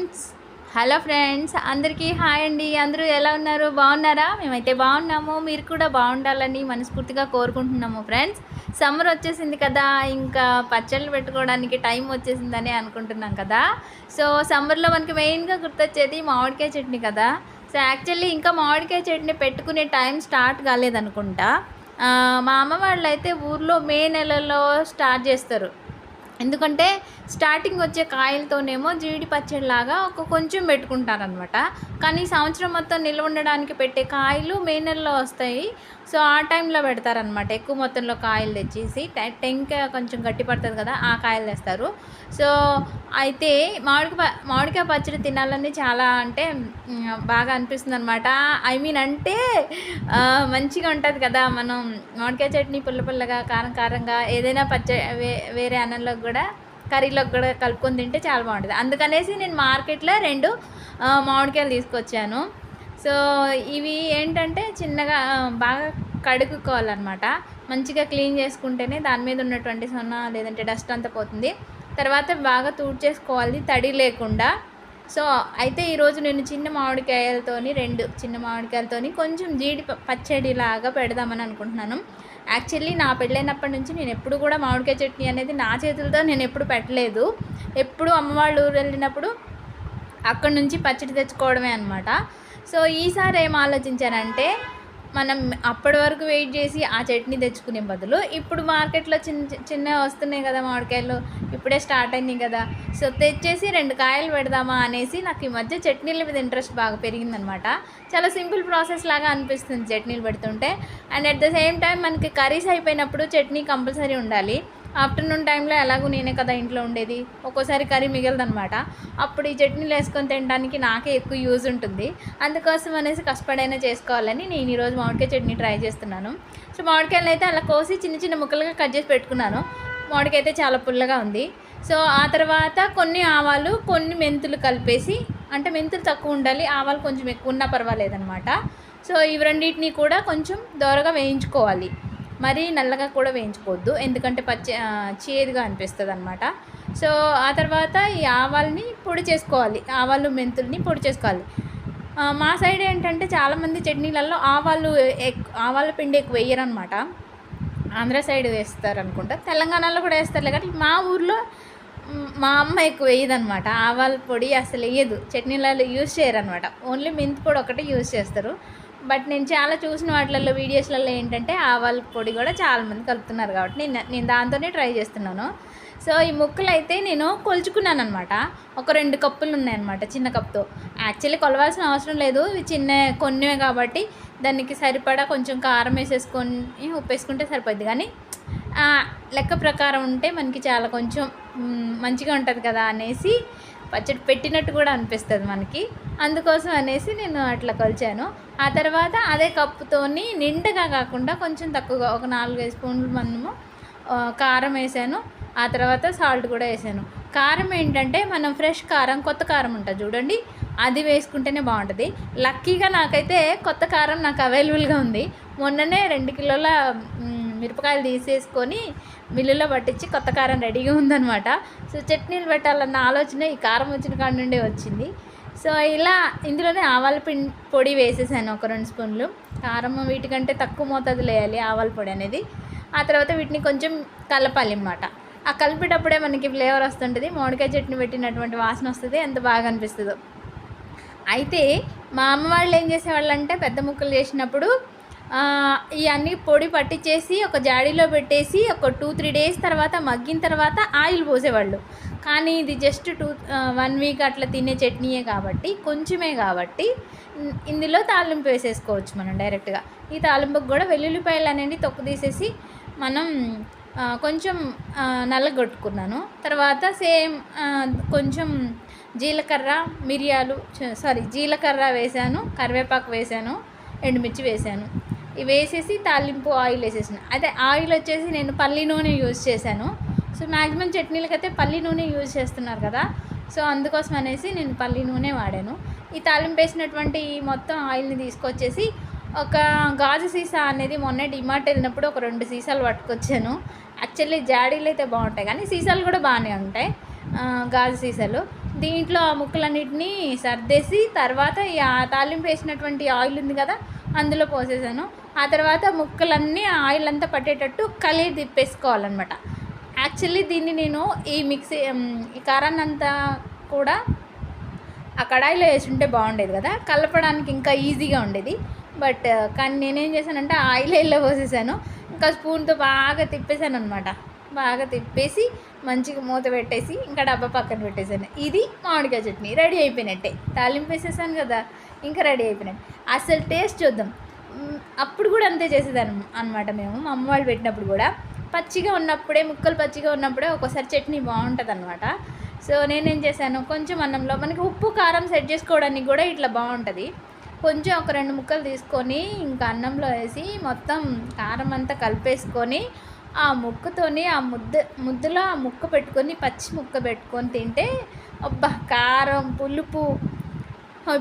Friends. Hello friends అందరికీ hi అండి. అందరూ ఎలా ఉన్నారు? బాగున్నారా? మేమైతే బాగున్నాము. మీరు కూడా బాగుండాలని మనస్ఫూర్తిగా కోరుకుంటున్నాము ఫ్రెండ్స్. సమ్మర్ వచ్చేసింది కదా ఇంకా పచ్చళ్ళు పెట్టుకోవడానికి టైం వచ్చేసిందని అనుకుంటున్నాం కదా. సో సమ్మర్లో మనకి మెయిన్గా గుర్తొచ్చేది మామిడికాయ చట్నీ కదా. సో యాక్చువల్లీ ఇంకా మామిడికాయ చట్నీ పెట్టుకునే టైం స్టార్ట్ కాలేదనుకుంటా. మా అమ్మ వాళ్ళు అయితే ఊర్లో మే నెలలో స్టార్ట్ చేస్తారు. ఎందుకంటే స్టార్టింగ్ వచ్చే కాయలతోనేమో జీడి పచ్చడిలాగా ఒక కొంచెం పెట్టుకుంటారనమాట కానీ సంవత్సరం మొత్తం నిల్వ ఉండడానికి పెట్టే కాయలు మే నెలలో వస్తాయి. సో ఆ టైంలో పెడతారనమాట ఎక్కువ మొత్తంలో కాయలు తెచ్చేసి టె- టెంక కొంచెం గట్టి పడుతుంది కదా ఆ కాయలు తెస్తారు. సో అయితే మామిడికాయ మామిడికాయ పచ్చడి తినాలని చాలా అంటే బాగా అనిపిస్తుంది అనమాట ఐ మీన్ అంటే మంచిగా ఉంటుంది కదా మనం మామిడికాయ చట్నీ పుల్ల పుల్లగా కారం కారంగా ఏదైనా పచ్చ వే వేరే అన్నంలో కూడా కర్రీలోకి కూడా కలుపుకొని తింటే చాలా బాగుంటుంది. అందుకనేసి నేను మార్కెట్లో రెండు మామిడికాయలు తీసుకొచ్చాను. సో ఇవి ఏంటంటే చిన్నగా బాగా కడుక్కోవాలన్నమాట. మంచిగా క్లీన్ చేసుకుంటేనే దాని మీద ఉన్నటువంటి సొన్న లేదంటే డస్ట్ అంతా పోతుంది. తర్వాత బాగా తూడ్చేసుకోవాలి తడి లేకుండా. సో అయితే ఈరోజు నేను చిన్న మామిడికాయలతోని రెండు చిన్న మామిడికాయలతోని కొంచెం జీడి పచ్చడిలాగా పెడదామని అనుకుంటున్నాను. యాక్చువల్లీ నా పెళ్ళైనప్పటి నుంచి నేను ఎప్పుడు కూడా మామిడికాయ చట్నీ అనేది నా చేతులతో నేను ఎప్పుడు పెట్టలేదు. ఎప్పుడు అమ్మవాళ్ళ ఊరు వెళ్ళినప్పుడు అక్కడి నుంచి పచ్చడి తెచ్చుకోవడమే అనమాట సో ఈసారి ఏం ఆలోచించానంటే మనం అప్పటి వరకు వెయిట్ చేసి ఆ చట్నీ తెచ్చుకునే బదులు ఇప్పుడు మార్కెట్లో చిన్న చిన్న వస్తున్నాయి కదా మామిడికాయలు ఇప్పుడే స్టార్ట్ అయినాయి కదా. సో తెచ్చేసి రెండు కాయలు పెడదామా అనేసి నాకు ఈ మధ్య చట్నీల మీద ఇంట్రెస్ట్ బాగా పెరిగిందనమాట చాలా సింపుల్ ప్రాసెస్ లాగా అనిపిస్తుంది చట్నీలు పెడుతుంటే. And at the same time మనకి కర్రీస్ అయిపోయినప్పుడు చట్నీ కంపల్సరీ ఉండాలి. ఆఫ్టర్నూన్ టైంలో ఎలాగో నేనే కదా ఇంట్లో ఉండేది. ఒక్కోసారి కర్రీ మిగలదనమాట అప్పుడు ఈ చట్నీలు వేసుకొని తినడానికి నాకే ఎక్కువ యూజ్ ఉంటుంది. అందుకోసం అనేసి కష్టపడైనా చేసుకోవాలని నేను ఈరోజు మామిడికాయ చట్నీ ట్రై చేస్తున్నాను. సో మామిడికాయలు అయితే అలా కోసి చిన్న చిన్న ముక్కలుగా కట్ చేసి పెట్టుకున్నాను. మామిడికాయ అయితే చాలా పుల్లగా ఉంది. సో ఆ తర్వాత కొన్ని ఆవాలు కొన్ని మెంతులు కలిపేసి అంటే మెంతులు తక్కువ ఉండాలి ఆవాలు కొంచెం ఎక్కువ ఉన్నా పర్వాలేదనమాట సో ఇవి రెండింటిని కూడా కొంచెం దోరగా వేయించుకోవాలి. మరీ నల్లగా కూడా వేయించుకోవద్దు. ఎందుకంటే పచ్చి చేదుగా అనిపిస్తుంది అనమాట సో ఆ తర్వాత ఈ ఆవాల్ని పొడి చేసుకోవాలి. ఆవాలు మెంతుల్ని పొడి చేసుకోవాలి. మా సైడ్ ఏంటంటే చాలామంది చట్నీలలో ఆవాలు ఎక్ ఆవాల పిండి ఎక్కువ వేయరనమాట ఆంధ్ర సైడ్ వేస్తారు అనుకుంటా తెలంగాణలో కూడా వేస్తారులే కానీ మా ఊర్లో మా అమ్మ ఎక్కువ వేయదనమాట ఆవాల పొడి అసలు వేయదు. చట్నీలలో యూజ్ చేయరు అనమాట ఓన్లీ మెంతి పొడి ఒకటే యూజ్ చేస్తారు. బట్ నేను చాలా చూసిన వాటిలలో వీడియోస్లలో ఏంటంటే ఆవాల పొడి కూడా చాలామంది కలుపుతున్నారు కాబట్టి నేను నేను దాంతోనే ట్రై చేస్తున్నాను. సో ఈ ముక్కలు అయితే నేను కొలుచుకున్నాను అనమాట ఒక రెండు కప్పులు ఉన్నాయన్నమాట చిన్న కప్తో. యాక్చువల్లీ కొలవాల్సిన అవసరం లేదు. ఇవి చిన్న కొన్నివే కాబట్టి దానికి సరిపడా కొంచెం కారం వేసేసుకొని ఉప్పు వేసుకుంటే సరిపోద్ది. కానీ లెక్క ప్రకారం ఉంటే మనకి చాలా కొంచెం మంచిగా ఉంటుంది కదా అనేసి పచ్చడి పెట్టినట్టు కూడా అనిపిస్తుంది మనకి. అందుకోసం అనేసి నేను అట్లా కొలిచాను. ఆ తర్వాత అదే కప్పుతోని నిండుగా కాకుండా కొంచెం తక్కువగా ఒక నాలుగైదు స్పూన్లు మనము కారం వేసాను. ఆ తర్వాత సాల్ట్ కూడా వేసాను. కారం ఏంటంటే మనం ఫ్రెష్ కారం కొత్త కారం ఉంటుంది చూడండి. అది వేసుకుంటేనే బాగుంటుంది. లక్కీగా నాకైతే కొత్త కారం నాకు అవైలబుల్గా ఉంది. మొన్ననే రెండు కిలోల మిరపకాయలు తీసేసుకొని మిల్లులో పట్టించి కొత్త కారం రెడీగా ఉందన్నమాట. సో చట్నీలు పెట్టాలన్న ఆలోచన ఈ కారం వచ్చిన కాడ నుండే వచ్చింది. సో ఇలా ఇందులోనే ఆవాల పిం పొడి వేసేసాను ఒక రెండు స్పూన్లు. కారం వీటికంటే తక్కువ మోతాదులో వేయాలి ఆవాల పొడి అనేది. ఆ తర్వాత వీటిని కొంచెం కలపాలి అన్నమాట. ఆ కలిపేటప్పుడే మనకి ఫ్లేవర్ వస్తుంటుంది. మామిడికాయ చట్నీ పెట్టినటువంటి వాసన వస్తుంది. ఎంత బాగా అనిపిస్తుందో. అయితే మా అమ్మ వాళ్ళు ఏం చేసేవాళ్ళు అంటే పెద్ద ముక్కలు చేసినప్పుడు ఇవన్నీ పొడి పట్టించేసి ఒక జాడీలో పెట్టేసి ఒక టూ త్రీ డేస్ తర్వాత మగ్గిన తర్వాత ఆయిల్ పోసేవాళ్ళు. కానీ ఇది జస్ట్ టూ వన్ వీక్ అట్లా తినే చట్నీయే కాబట్టి కొంచెమే కాబట్టి ఇందులో తాలింపు వేసేసుకోవచ్చు మనం డైరెక్ట్గా ఈ తాలింపుకి కూడా వెల్లుల్లిపాయలు అనేది తొక్కు తీసేసి మనం కొంచెం నల్లగొట్టుకున్నాను తర్వాత సేమ్ కొంచెం జీలకర్ర మిరియాలు సారీ జీలకర్ర వేసాను కరివేపాకు వేసాను ఎండుమిర్చి వేసాను. ఇవి వేసేసి తాలింపు ఆయిల్ వేసేసాను. అదే ఆయిల్ వచ్చేసి నేను పల్లి నూనె యూజ్ చేశాను. సో మ్యాక్సిమం చట్నీలకైతే పల్లి నూనె యూజ్ చేస్తున్నారు కదా. సో అందుకోసం అనేసి నేను పల్లి నూనె వాడాను. ఈ తాలింపు వేసినటువంటి ఈ మొత్తం ఆయిల్ని తీసుకొచ్చేసి ఒక గాజు సీసా అనేది మొన్న డిమార్ట్ వెళ్ళినప్పుడు ఒక రెండు సీసాలు పట్టుకొచ్చాను. యాక్చువల్లీ జాడీలు అయితే బాగుంటాయి కానీ సీసాలు కూడా బాగానే ఉంటాయి. గాజు సీసాలు. దీంట్లో ఆ ముక్కలన్నిటినీ సర్దేసి తర్వాత ఈ తాలింపు వేసినటువంటి ఆయిల్ ఉంది కదా అందులో పోసేసాను. ఆ తర్వాత ముక్కలన్నీ ఆయిల్ అంతా పట్టేటట్టు కలిగి తిప్పేసుకోవాలన్నమాట. యాక్చువల్లీ దీన్ని నేను ఈ మిక్సీ ఈ కారాన్ని అంతా కూడా ఆ కడాయిలో వేసి ఉంటే బాగుండేది కదా. కలపడానికి ఇంకా ఈజీగా ఉండేది. బట్ కానీ నేనేం చేశానంటే ఆయిల్ ఇలా పోసేసాను. ఇంకా స్పూన్తో బాగా తిప్పేశాను అనమాట బాగా తిప్పేసి మంచిగా మూత పెట్టేసి ఇంకా డబ్బా పక్కన పెట్టేశాను ఇది మామిడికాయ చట్నీ. రెడీ అయిపోయినట్టే. తాలింపు వేసేసాను కదా. ఇంకా రెడీ అయిపోయినట్టు. అసలు టేస్ట్ చూద్దాం. అప్పుడు కూడా అంతే చేసేదాన్ని అనమాట మేము. మా అమ్మ వాళ్ళు పెట్టినప్పుడు కూడా. పచ్చిగా ఉన్నప్పుడే ముక్కలు పచ్చిగా ఉన్నప్పుడే ఒక్కోసారి చట్నీ బాగుంటుంది అనమాట సో నేనేం చేశాను కొంచెం అన్నంలో మనకి ఉప్పు కారం సెట్ చేసుకోవడానికి కూడా ఇట్లా బాగుంటుంది. కొంచెం ఒక రెండు ముక్కలు తీసుకొని ఇంకా అన్నంలో వేసి మొత్తం కారం అంతా కలిపేసుకొని ఆ ముక్కతోని ఆ ముద్ద ముద్దలో ఆ ముక్క పెట్టుకొని పచ్చి ముక్క పెట్టుకొని తింటే అబ్బా కారం పులుపు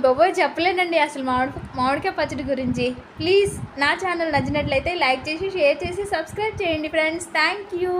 బాబోయ్ చెప్పలేనండి అసలు మామిడి మామిడికాయ పచ్చడి గురించి. ప్లీజ్ నా ఛానల్ నచ్చినట్లయితే లైక్ చేసి షేర్ చేసి సబ్స్క్రైబ్ చేయండి ఫ్రెండ్స్. Thank you.